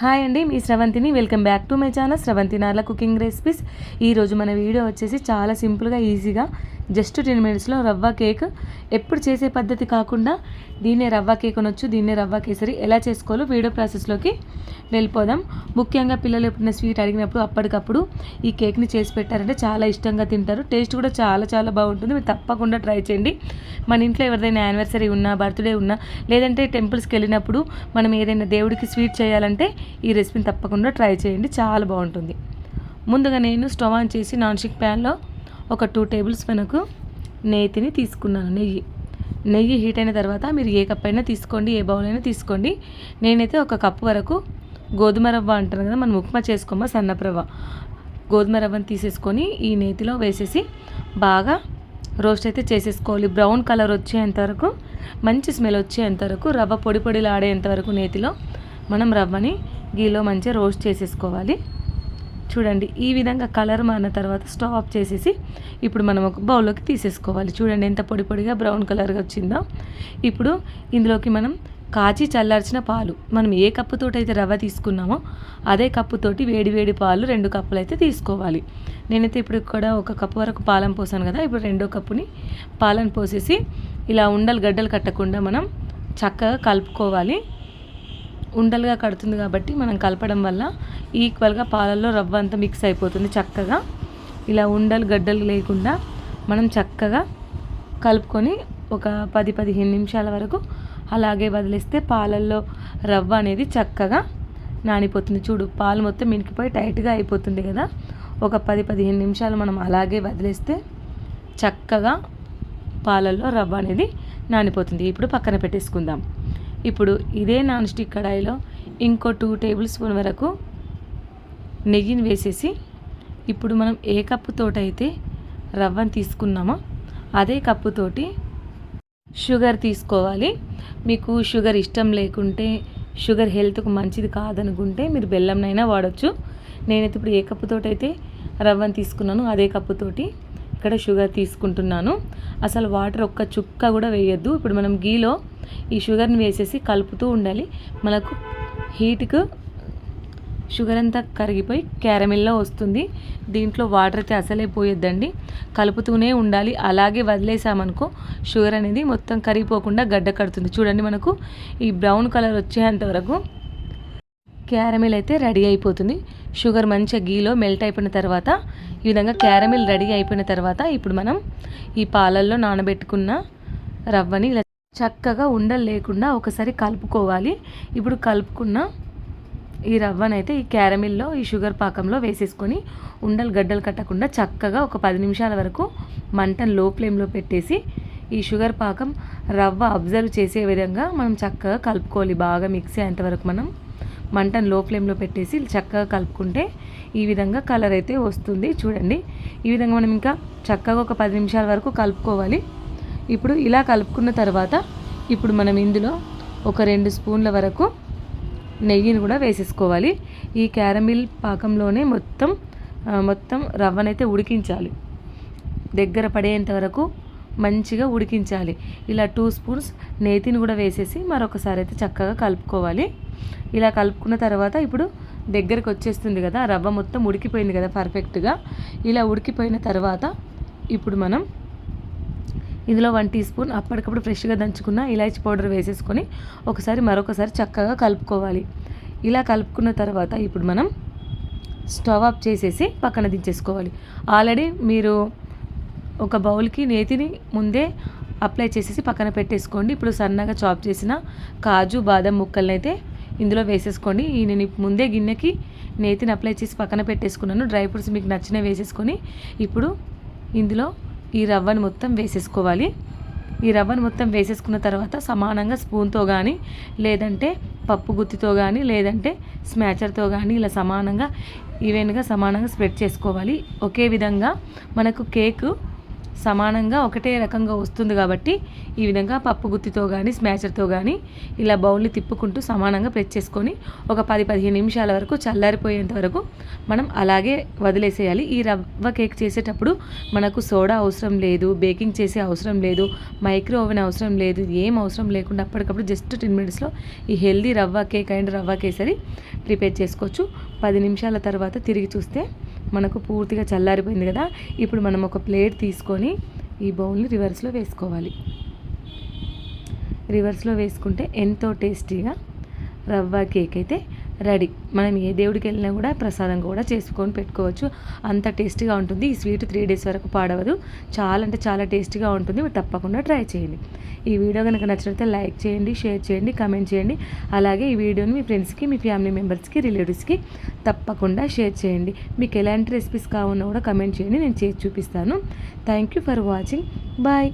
Hi అండి మీ స్రవంతిని. Welcome back to my channel Sravanthi Narla cooking recipes. ఈరోజు మన వీడియో వచ్చేసి చాలా సింపుల్గా ఈజీగా జస్ట్ టెన్ మినిట్స్లో రవ్వ కేక్ ఎప్పుడు చేసే పద్ధతి కాకుండా దీన్నే రవ్వ కేక్ అనొచ్చు దీన్నే రవ్వ కేసరి ఎలా చేసుకోవాలో వీడియో ప్రాసెస్లోకి వెళ్ళిపోదాం. ముఖ్యంగా పిల్లలు ఎప్పుడైనా స్వీట్ అడిగినప్పుడు అప్పటికప్పుడు ఈ కేక్ని చేసి పెట్టారంటే చాలా ఇష్టంగా తింటారు. టేస్ట్ కూడా చాలా చాలా బాగుంటుంది. మీరు తప్పకుండా ట్రై చేయండి. మన ఇంట్లో ఎవరిదైనా యానివర్సరీ ఉన్నా బర్త్డే ఉన్నా లేదంటే టెంపుల్స్కి వెళ్ళినప్పుడు మనం ఏదైనా దేవుడికి స్వీట్ చేయాలంటే ఈ రెసిపీని తప్పకుండా ట్రై చేయండి. చాలా బాగుంటుంది. ముందుగా నేను స్టవ్ ఆన్ చేసి నాన్ స్టిక్ ప్యాన్లో ఒక టూ టేబుల్ స్పూన్కు నేతిని తీసుకున్నాను. నెయ్యి నెయ్యి హీట్ అయిన తర్వాత మీరు ఏ కప్ అయినా తీసుకోండి ఏ బౌల్ అయినా తీసుకోండి. నేనైతే ఒక కప్పు వరకు గోధుమ రవ్వ అంటారు కదా మనం ఉప్మా చేసుకోమా సన్నప్రవ్వ గోధుమ రవ్వను తీసేసుకొని ఈ నేతిలో వేసేసి బాగా రోస్ట్ అయితే చేసేసుకోవాలి. బ్రౌన్ కలర్ వచ్చేంత వరకు మంచి స్మెల్ వచ్చేంత వరకు రవ్వ పొడి పొడిలాడేంత వరకు నేతిలో మనం రవ్వని గీలో మంచిగా రోస్ట్ చేసేసుకోవాలి. చూడండి ఈ విధంగా కలర్ మారిన తర్వాత స్టవ్ ఆఫ్ చేసేసి ఇప్పుడు మనం ఒక బౌల్లోకి తీసేసుకోవాలి. చూడండి ఎంత పొడి పొడిగా బ్రౌన్ కలర్గా వచ్చిందో. ఇప్పుడు ఇందులోకి మనం కాచి చల్లార్చిన పాలు మనం ఏ కప్పుతోటి అయితే రవ్వ తీసుకున్నామో అదే కప్పుతోటి వేడి వేడి పాలు రెండు కప్పులు అయితే తీసుకోవాలి. నేనైతే ఇప్పుడు ఇక్కడ ఒక కప్పు వరకు పాలం పోసాను కదా ఇప్పుడు రెండో కప్పుని పాలను పోసేసి ఇలా ఉండలు గడ్డలు కట్టకుండా మనం చక్కగా కలుపుకోవాలి. ఉండలుగా కడుతుంది కాబట్టి మనం కలపడం వల్ల ఈక్వల్గా పాలల్లో రవ్వ అంతా మిక్స్ అయిపోతుంది చక్కగా. ఇలా ఉండలు గడ్డలు లేకుండా మనం చక్కగా కలుపుకొని ఒక పది పదిహేను నిమిషాల వరకు అలాగే వదిలేస్తే పాలల్లో రవ్వ అనేది చక్కగా నానిపోతుంది. చూడు పాలు మొత్తం మినికిపోయి టైట్గా అయిపోతుంది కదా. ఒక పది పదిహేను నిమిషాలు మనం అలాగే వదిలేస్తే చక్కగా పాలల్లో రవ్వ అనేది నానిపోతుంది. ఇప్పుడు పక్కన పెట్టేసుకుందాం. ఇప్పుడు ఇదే నాన్ స్టిక్ కడాయిలో ఇంకో టూ టేబుల్ స్పూన్ వరకు నెయ్యిని వేసేసి ఇప్పుడు మనం ఏ కప్పుతోటైతే రవ్వను తీసుకున్నామో అదే కప్పుతోటి షుగర్ తీసుకోవాలి. మీకు షుగర్ ఇష్టం లేకుంటే షుగర్ హెల్త్కు మంచిది కాదనుకుంటే మీరు బెల్లంనైనా వాడచ్చు. నేనైతే ఇప్పుడు ఏ కప్పుతోటైతే రవ్వను తీసుకున్నాను అదే కప్పుతోటి ఇక్కడ షుగర్ తీసుకుంటున్నాను. అసలు వాటర్ ఒక్క చుక్క కూడా వేయద్దు. ఇప్పుడు మనం గీలో ఈ షుగర్ని వేసేసి కలుపుతూ ఉండాలి. మనకు హీట్కు షుగర్ అంతా కరిగిపోయి క్యారమిల్లో వస్తుంది. దీంట్లో వాటర్ అయితే అసలే పోయొద్దండి. కలుపుతూనే ఉండాలి. అలాగే వదిలేసామనుకో షుగర్ అనేది మొత్తం కరిగిపోకుండా గడ్డ కడుతుంది. చూడండి మనకు ఈ బ్రౌన్ కలర్ వచ్చేంత వరకు క్యారమిల్ అయితే రెడీ అయిపోతుంది. షుగర్ మంచిగా గీలో మెల్ట్ అయిపోయిన తర్వాత ఈ విధంగా క్యారమిల్ రెడీ అయిపోయిన తర్వాత ఇప్పుడు మనం ఈ పాలల్లో నానబెట్టుకున్న రవ్వని ఇలా చక్కగా ఉండలు లేకుండా ఒకసారి కలుపుకోవాలి. ఇప్పుడు కలుపుకున్న ఈ రవ్వనైతే ఈ క్యారమిల్లో ఈ షుగర్ పాకంలో వేసేసుకొని ఉండలు గడ్డలు కట్టకుండా చక్కగా ఒక పది నిమిషాల వరకు మంటను లో ఫ్లేమ్లో పెట్టేసి ఈ షుగర్ పాకం రవ్వ అబ్జర్వ్ చేసే విధంగా మనం చక్కగా కలుపుకోవాలి. బాగా మిక్స్ అయ్యేంత వరకు మనం మంటను లో ఫ్లేమ్లో పెట్టేసి చక్కగా కలుపుకుంటే ఈ విధంగా కలర్ అయితే వస్తుంది. చూడండి. ఈ విధంగా మనం ఇంకా చక్కగా ఒక పది నిమిషాల వరకు కలుపుకోవాలి. ఇప్పుడు ఇలా కలుపుకున్న తర్వాత ఇప్పుడు మనం ఇందులో ఒక రెండు స్పూన్ల వరకు నెయ్యిని కూడా వేసేసుకోవాలి. ఈ క్యారమిల్ పాకంలోనే మొత్తం మొత్తం రవ్వనైతే ఉడికించాలి. దగ్గర పడేంత వరకు మంచిగా ఉడికించాలి. ఇలా టూ స్పూన్స్ నేతిని కూడా వేసేసి మరొకసారి అయితే చక్కగా కలుపుకోవాలి. ఇలా కలుపుకున్న తర్వాత ఇప్పుడు దగ్గరకు వచ్చేస్తుంది కదా రవ్వ మొత్తం ఉడికిపోయింది కదా పర్ఫెక్ట్గా ఇలా ఉడికిపోయిన తర్వాత ఇప్పుడు మనం ఇందులో వన్ టీ స్పూన్ అప్పటికప్పుడు ఫ్రెష్గా దంచుకున్న ఇలాచి పౌడర్ వేసేసుకొని ఒకసారి మరొకసారి చక్కగా కలుపుకోవాలి. ఇలా కలుపుకున్న తర్వాత ఇప్పుడు మనం స్టవ్ ఆఫ్ చేసేసి పక్కన దించేసుకోవాలి. ఆల్రెడీ మీరు ఒక బౌల్కి నేతిని ముందే అప్లై చేసేసి పక్కన పెట్టేసుకోండి. ఇప్పుడు సన్నగా చాప్ చేసిన కాజు బాదం ముక్కల్ని అయితే ఇందులో వేసేసుకోండి. ఈ నేను ముందే గిన్నెకి నేతిని అప్లై చేసి పక్కన పెట్టేసుకున్నాను. డ్రై ఫ్రూట్స్ మీకు నచ్చినవి వేసేసుకొని ఇప్పుడు ఇందులో ఈ రవ్వను మొత్తం వేసేసుకోవాలి. ఈ రవ్వను మొత్తం వేసేసుకున్న తర్వాత సమానంగా స్పూన్తో కానీ లేదంటే పప్పు గుత్తితో కానీ లేదంటే స్మాచర్తో కానీ ఇలా సమానంగా ఈవెన్గా సమానంగా స్ప్రెడ్ చేసుకోవాలి. ఒకే విధంగా మనకు కేకు సమానంగా ఒకటే రకంగా వస్తుంది కాబట్టి ఈ విధంగా పప్పు గుత్తితో కానీ స్మాచర్తో కానీ ఇలా బౌల్ని తిప్పుకుంటూ సమానంగా ప్రెస్ చేసుకొని ఒక పది పదిహేను నిమిషాల వరకు చల్లారిపోయేంత వరకు మనం అలాగే వదిలేసేయాలి. ఈ రవ్వ కేక్ చేసేటప్పుడు మనకు సోడా అవసరం లేదు బేకింగ్ చేసే అవసరం లేదు మైక్రో ఓవెన్ అవసరం లేదు ఏం అవసరం లేకుండా అప్పటికప్పుడు జస్ట్ టెన్ మినిట్స్లో ఈ హెల్దీ రవ్వ కేక్ అండ్ రవ్వ కేసరి ప్రిపేర్ చేసుకోవచ్చు. పది నిమిషాల తర్వాత తిరిగి చూస్తే మనకు పూర్తిగా చల్లారిపోయింది కదా ఇప్పుడు మనం ఒక ప్లేట్ తీసుకొని ఈ బౌల్ని రివర్స్లో వేసుకోవాలి. రివర్స్లో వేసుకుంటే ఎంతో టేస్టీగా రవ్వ కేక్ అయితే రెడీ. మనం ఏ దేవుడికి వెళ్ళినా కూడా ప్రసాదం కూడా చేసుకొని పెట్టుకోవచ్చు. అంత టేస్టీగా ఉంటుంది. ఈ స్వీట్ త్రీ డేస్ వరకు పాడవదు. చాలా అంటే చాలా టేస్టీగా ఉంటుంది. మీరు తప్పకుండా ట్రై చేయండి. ఈ వీడియో కనుక నచ్చినట్లయితే లైక్ చేయండి షేర్ చేయండి కమెంట్ చేయండి. అలాగే ఈ వీడియోని మీ ఫ్రెండ్స్కి మీ ఫ్యామిలీ మెంబర్స్కి రిలేటివ్స్కి తప్పకుండా షేర్ చేయండి. మీకు ఎలాంటి రెసిపీస్ కావాలన్నా కూడా కమెంట్ చేయండి. నేను చేసి చూపిస్తాను. Thank you for watching. Bye.